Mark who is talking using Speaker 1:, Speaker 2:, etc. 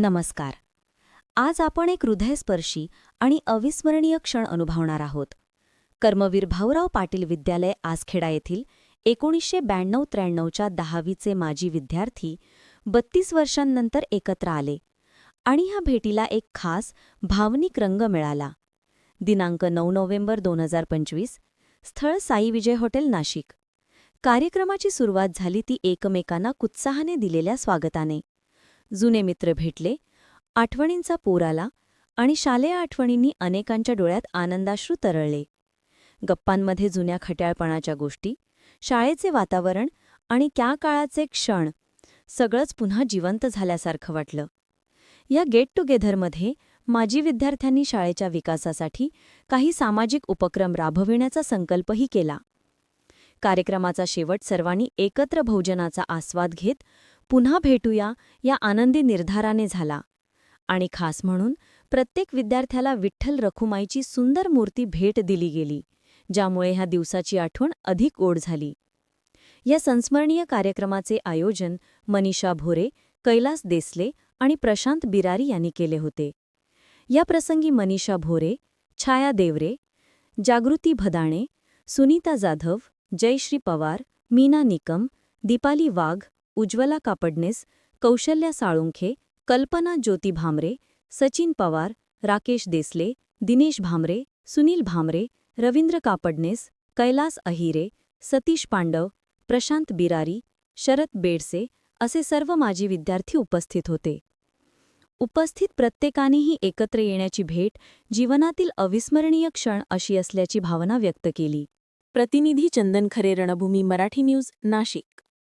Speaker 1: नमस्कार. आज आपण एक हृदयस्पर्शी आणि अविस्मरणीय क्षण अनुभवणार आहोत. कर्मवीर भाऊराव पाटील विद्यालय आसखेडा येथील एकोणीसशे ब्याण्णव त्र्याण्णवच्या दहावीचे माजी विद्यार्थी बत्तीस वर्षांनंतर एकत्र आले आणि ह्या भेटीला एक खास भावनिक रंग मिळाला. दिनांक नऊ नोव्हेंबर दोन हजार पंचवीस स्थळ साई विजय हॉटेल नाशिक. कार्यक्रमाची सुरुवात झाली ती एकमेकांना उत्साहाने दिलेल्या स्वागताने. जुने मित्र भेटले. आठवणींचा पूर आला आणि शालेय आठवणींनी अनेकांच्या डोळ्यात आनंदाश्रू तरळले. गप्पांमध्ये जुन्या खट्याळपणाच्या गोष्टी शाळेचे वातावरण आणि त्या काळाचे क्षण सगळंच पुन्हा जिवंत झाल्यासारखं वाटलं. या गेट टुगेदरमध्ये माजी विद्यार्थ्यांनी शाळेच्या विकासासाठी काही सामाजिक उपक्रम राबविण्याचा संकल्पही केला. कार्यक्रमाचा शेवट सर्वांनी एकत्र भोजनाचा आस्वाद घेत पुन्हा भेटूया या आनंदी निर्धाराने झाला. आणि खास म्हणून प्रत्येक विद्यार्थ्याला विठ्ठल रखुमाईची सुंदर मूर्ती भेट दिली गेली ज्यामुळे ह्या दिवसाची आठवण अधिक ओढ झाली. या संस्मरणीय कार्यक्रमाचे आयोजन मनीषा भोरे कैलास देसले आणि प्रशांत बिरारी यांनी केले होते. या प्रसंगी मनीषा भोरे छाया देवरे जागृती भदाणे सुनीता जाधव जयश्री पवार मीना निकम दीपाली वाघ उज्ज्वला कापडनेस कौशल्या साळुंखे कल्पना ज्योती भामरे सचिन पवार राकेश देसले दिनेश भामरे सुनील भामरे रवींद्र कापडनेस कैलास अहिरे सतीश पांडव प्रशांत बिरारी शरद बेडसे असे सर्व माजी विद्यार्थी उपस्थित होते. उपस्थित प्रत्येकानेही एकत्र येण्याची भेट जीवनातील अविस्मरणीय क्षण अशी असल्याची भावना व्यक्त केली. प्रतिनिधी चंदन खरे रणभूमी मराठी न्यूज नाशिक.